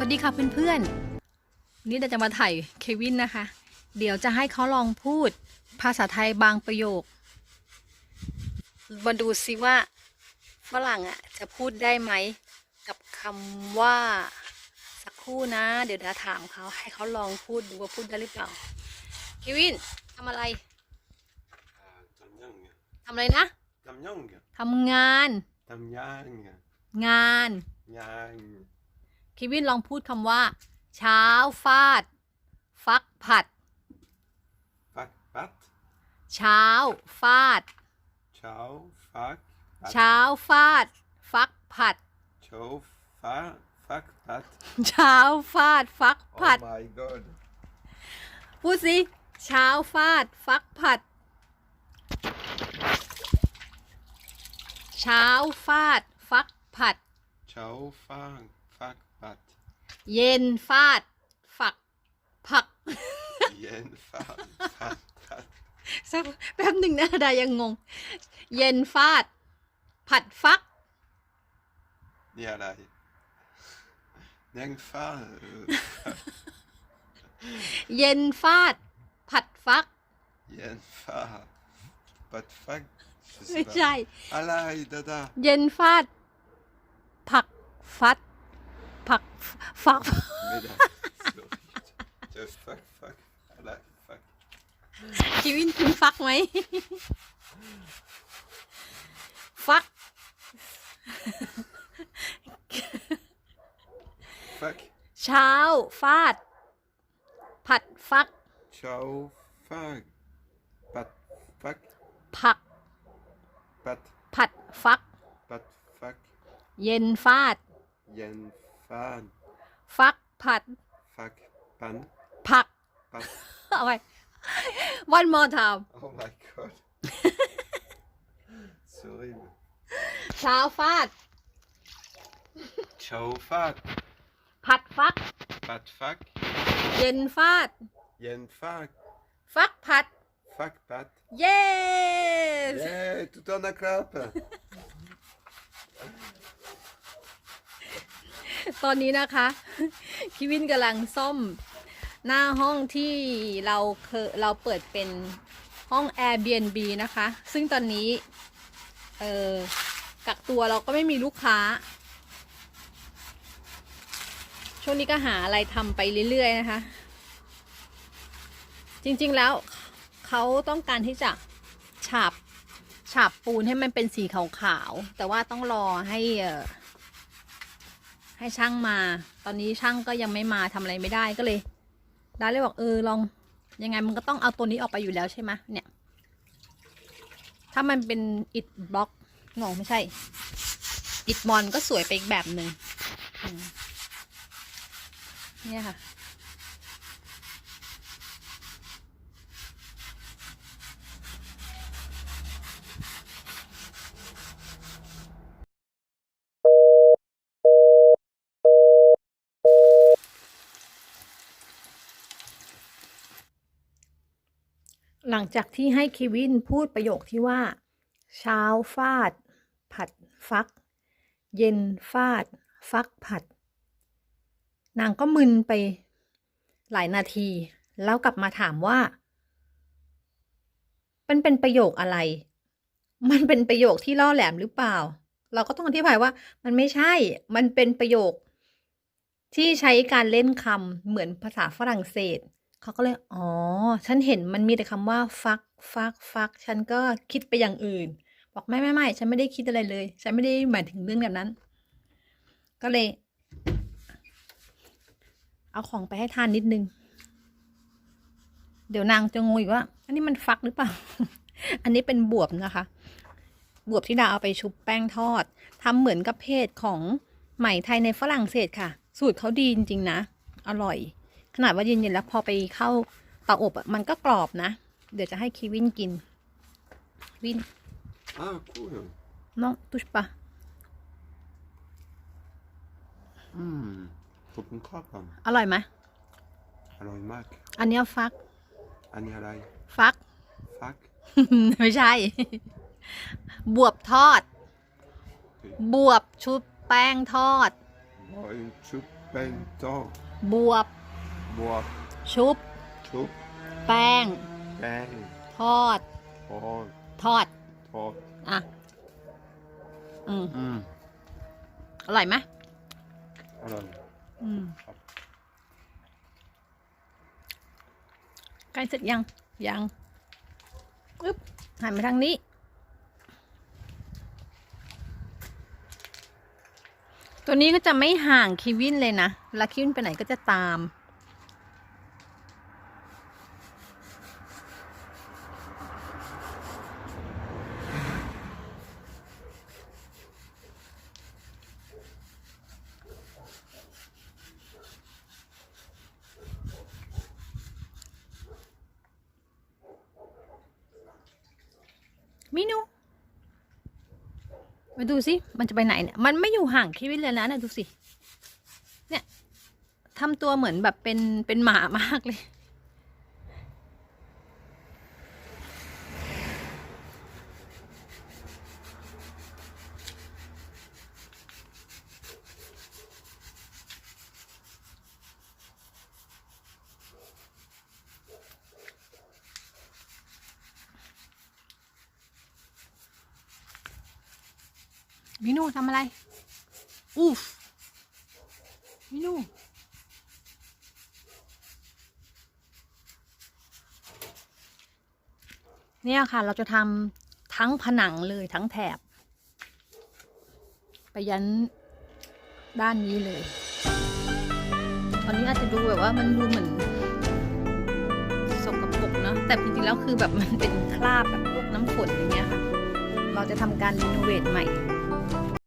สวัสดีค่ะเพื่อนๆวันนี่เราจะมาถ่ายเควินนะคะ เดี๋ยวจะให้เขาลองพูดภาษาไทยบางประโยค มาดูซิว่าฝรั่งอะจะพูดได้ไหมกับคำว่าสักครู่นะ เดี๋ยวจะถามเขาให้เขาลองพูดดูว่าพูดได้หรือเปล่า เควินทำอะไร Tamyang. ทำอะไรนะ Tamyang. ทำงาน Tamyang. งาน Yang. เควินลองพูดคำว่า เช้าฟาด ฟักผัด Fak. Pat. เช้าฟาด Ciao. Fak. Pat. เช้าฟาด ฟักผัด Ciao. Fa. Fak. Pat. เช้าฟาด ฟักผัด Oh my god. พูดสิ เช้าฟาด ฟักผัด เช้าฟาด ฟักผัด Ciao. Fak. Fak. Pat. เย็นฟาด ฝัก ผัก Yen. Fak. Fak. Pat. สักแป๊บหนึ่งนะดายังงง เย็นฟาด ผัดฟัก Ja, nej. Neng fa. เย็นฟาด ผัดฟัก Yen fa. Pat. Fak. Je ไม่ sais pas. ใช่ Alai. Dada. เย็นฟาด ผักฟัด ผักฟัก Mais là. Sorry. Je fuck. Fuck. Alai. Fuck. ชีวินกินฟักไหม ฟัก Fuck. เช้า ฟาด ผัดฟัก Ciao. Fak. Pat. Fak. ผัก Pat. ผัดฟัก Pat. Fak. เย็นฟาด Yen. Fan. ฟักผัด Fak. Pan. ผัก Pat. เอาไป one more time Oh my god. C'est horrible. เช้าฟาด Ciao. Fak. ผัดฟัก Pat. Fak. เย็นฟาด Yen. Fak. ฟักผัด Fak. Pat. เย้ Yeah, tout en acclape. ตอนนี้นะคะคิวินกำลังซ่อมหน้าห้องที่เราเคเราเปิดเป็นห้อง Airbnb นะคะ ซึ่งตอนนี้เออกักตัวเราก็ไม่มีลูกค้า ช่วงนี้ก็หาอะไรทำไปเรื่อยๆนะคะ จริงๆแล้วเขาต้องการที่จะฉาบฉาบปูนให้มันเป็นสีขาวๆ แต่ว่าต้องรอให้เออ ให้ช่างมา ตอนนี้ช่างก็ยังไม่มาทำอะไรไม่ได้ก็เลยดาเลยบอกเออลองยังไงมันก็ต้องเอาตัวนี้ออกไปอยู่แล้วใช่ไหมเนี่ย ถ้ามันเป็นอิฐบล็อกงงไม่ใช่ อิฐมอนก็สวยไปอีกแบบหนึ่งเนี่ยค่ะ หลังจากที่ให้เควินพูดประโยคที่ว่า เช้าฟาด ผัด ฟัก เย็นฟาด ฟักผัด นางก็มึนไปหลายนาที แล้วกลับมาถามว่ามันเป็นประโยคอะไร มันเป็นประโยคที่ล่อแหลมหรือเปล่า เราก็ต้องอธิบายว่า มันไม่ใช่ มันเป็นประโยค ที่ใช้การเล่นคำเหมือนภาษาฝรั่งเศส เขาก็เลย อ๋อ ฉันเห็นมันมีแต่คำว่าฟักฟักฟัก ฉันก็คิดไปอย่างอื่น บอกไม่ไม่ไม่ฉันไม่ได้คิดอะไรเลย ฉันไม่ได้หมายถึงเรื่องแบบนั้น ก็เลย เอาของไปให้ทานนิดนึง เดี๋ยวนางจะงงอีกว่า อันนี้มันฟักหรือเปล่า อันนี้เป็นบวบนะคะ บวบที่ดาเอาไปชุบแป้งทอดทำเหมือนกับเพจของไหมไทยในฝรั่งเศสค่ะ สูตรเขาดีจริงๆนะ อร่อย ขนาดว่าเย็นๆแล้วพอไปเข้าเตาอบอะมันก็กรอบนะ เดี๋ยวจะให้คีวินกิน วิน Ah, cool. น้องตุชปะ Hmm. Puppenkörper. อร่อยไหม Alloy Mac. อันเนี้ยฟัก Anja Alai. ฟัก Fuck. ไม่ใช่ บวบทอด บวบชุบแป้งทอด Moin. Chup. bento, บวบ bwap, ชุบ chup, แป้ง bang, ทอด hog, ทอด top. อะ อืม Mm. อร่อยไหม I don't know. อืมใกล้เสร็จยัง ยังอึ๊บหันมาทางนี้ ตัวนี้ก็จะไม่ห่างคิวินเลยนะเวลาคิวินไปไหนก็จะตาม มินูมาดูสิ มันจะไปไหนเนี่ย มันไม่อยู่ห่างคิวิตเลยนะนะดูสิ เนี่ยทำตัวเหมือนแบบเป็นเป็นหมามากเลย มินูทำอะไร อูฟมินูเนี่ยค่ะ เราจะทำทั้งผนังเลยทั้งแถบ ไปยันด้านนี้เลย ตอนนี้อาจจะดูแบบว่ามันดูเหมือนสกปรกเนอะแต่จริงๆแล้วคือแบบมันเป็นคราบแบบพวกน้ำฝนอย่างเงี้ยค่ะ เราจะทำการรีโนเวทใหม่